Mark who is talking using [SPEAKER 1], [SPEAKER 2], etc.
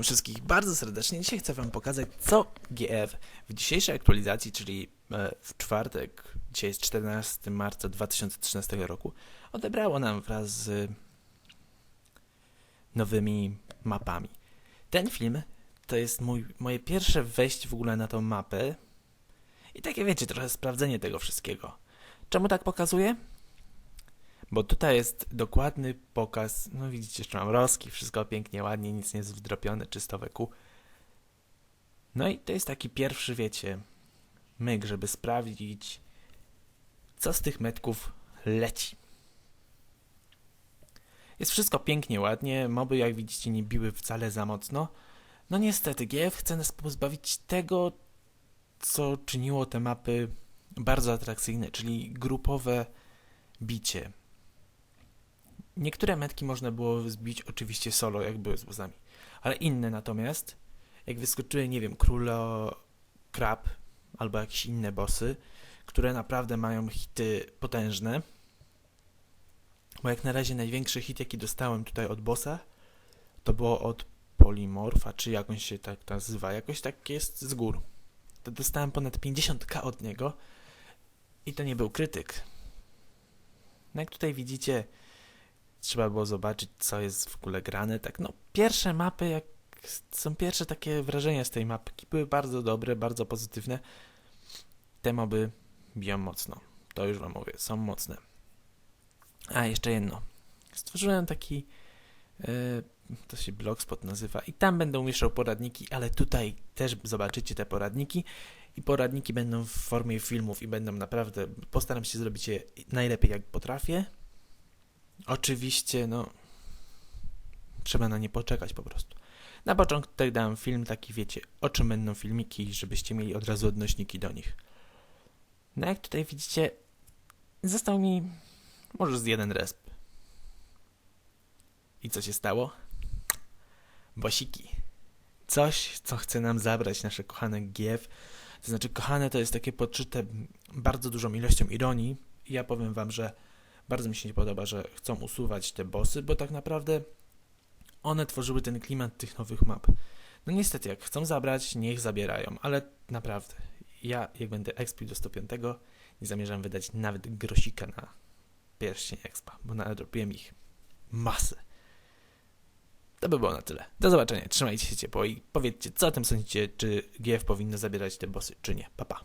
[SPEAKER 1] Witam wszystkich bardzo serdecznie. Dzisiaj chcę Wam pokazać, co GF w dzisiejszej aktualizacji, czyli e, w czwartek, dzisiaj jest 14 marca 2013 roku, odebrało nam wraz z nowymi mapami. Ten film to jest mój, moje pierwsze wejście w ogóle na tą mapę i takie wiecie, trochę sprawdzenie tego wszystkiego. Czemu tak pokazuję? Bo tutaj jest dokładny pokaz, no widzicie, jeszcze mam roski, wszystko pięknie, ładnie, nic nie jest wdropione, czysto we kół. No i to jest taki pierwszy, wiecie, myk, żeby sprawdzić, co z tych metków leci. Jest wszystko pięknie, ładnie, moby jak widzicie nie biły wcale za mocno. No niestety, GF chce nas pozbawić tego, co czyniło te mapy bardzo atrakcyjne, czyli grupowe bicie. Niektóre metki można było zbić oczywiście solo, jak były z wozami, ale inne natomiast, jak wyskoczyły, nie wiem, królo krab albo jakieś inne bossy, które naprawdę mają hity potężne, bo jak na razie największy hit, jaki dostałem tutaj od bossa, to było od Polimorfa, czy jak on się tak nazywa, jakoś tak jest z gór. To dostałem ponad 50k od niego i to nie był krytyk. No jak tutaj widzicie, trzeba było zobaczyć, co jest w ogóle grane. Tak, no, pierwsze mapy, jak są pierwsze takie wrażenia z tej mapki, były bardzo dobre, bardzo pozytywne. Te moby biją mocno. To już wam mówię, są mocne. A, jeszcze jedno. Stworzyłem taki, yy, to się blogspot nazywa i tam będą mieszał poradniki, ale tutaj też zobaczycie te poradniki i poradniki będą w formie filmów i będą naprawdę, postaram się zrobić je najlepiej jak potrafię. Oczywiście, no, trzeba na nie poczekać po prostu. Na początek dałem film taki, wiecie, o czym będą filmiki, żebyście mieli od razu odnośniki do nich. No jak tutaj widzicie, został mi może z jeden resp. I co się stało? Bosiki. Coś, co chce nam zabrać nasze kochane GF. To znaczy, kochane to jest takie podszyte bardzo dużą ilością ironii. Ja powiem wam, że bardzo mi się nie podoba, że chcą usuwać te bossy, bo tak naprawdę one tworzyły ten klimat tych nowych map. No niestety, jak chcą zabrać, niech zabierają, ale naprawdę, ja jak będę expi do 105, nie zamierzam wydać nawet grosika na pierścień expa, bo nadrobiłem ich masę. To by było na tyle. Do zobaczenia, trzymajcie się ciepło i powiedzcie, co o tym sądzicie, czy GF powinno zabierać te bossy, czy nie. Pa, pa.